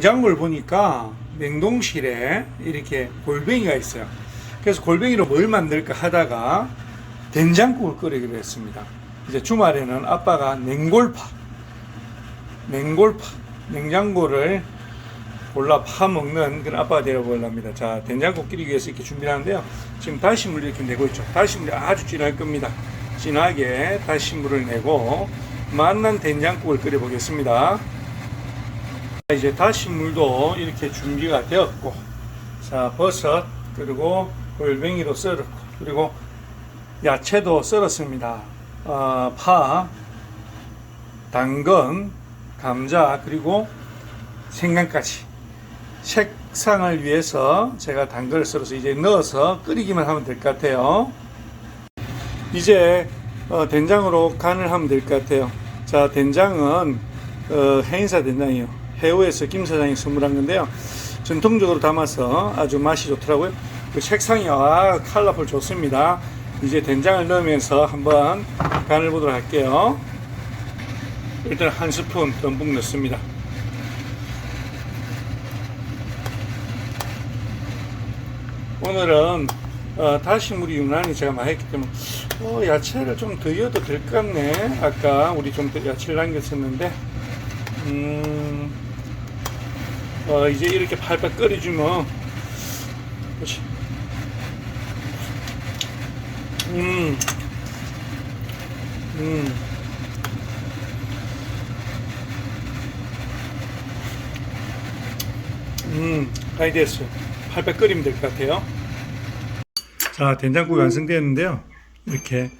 냉장고를 보니까 냉동실에 이렇게 골뱅이가 있어요. 그래서 골뱅이로 뭘 만들까 하다가 된장국을 끓이기로 했습니다. 이제 주말에는 아빠가 냉골파, 냉골파, 냉장고를 골라 파 먹는 그런 아빠가 되어보려 합니다. 자, 된장국 끓이기 위해서 이렇게 준비를 하는데요. 지금 다시물 이렇게 내고 있죠. 다시물이 아주 진할 겁니다. 진하게 다시물을 내고 맛난 된장국을 끓여보겠습니다. 자, 이제 다시물도 이렇게 준비가 되었고, 자, 버섯, 그리고 골뱅이도 썰었고, 그리고 야채도 썰었습니다. 어, 파, 당근, 감자, 그리고 생강까지. 색상을 위해서 제가 당근을 썰어서 이제 넣어서 끓이기만 하면 될 것 같아요. 이제 어, 된장으로 간을 하면 될 것 같아요. 자, 된장은 어, 해인사 된장이에요. 해우에서 김 사장이 선물한 건데요. 전통적으로 담아서 아주 맛이 좋더라고요. 그 색상이 아 컬러풀 좋습니다. 이제 된장을 넣으면서 한번 간을 보도록 할게요. 일단 한 스푼 듬뿍 넣습니다. 오늘은 어, 다시물이 유난히 제가 많이 했기 때문에 어, 야채를 좀더 넣어도 될 것 같네. 아까 우리 좀 더 야채를 남겼었는데 음, 어, 이제 이렇게 팔팔 끓여주면 그렇지. 음, 음. 음, 간이 됐어요. 팔팔 끓이면 될 것 같아요. 자, 된장국이 완성되었는데요. 이렇게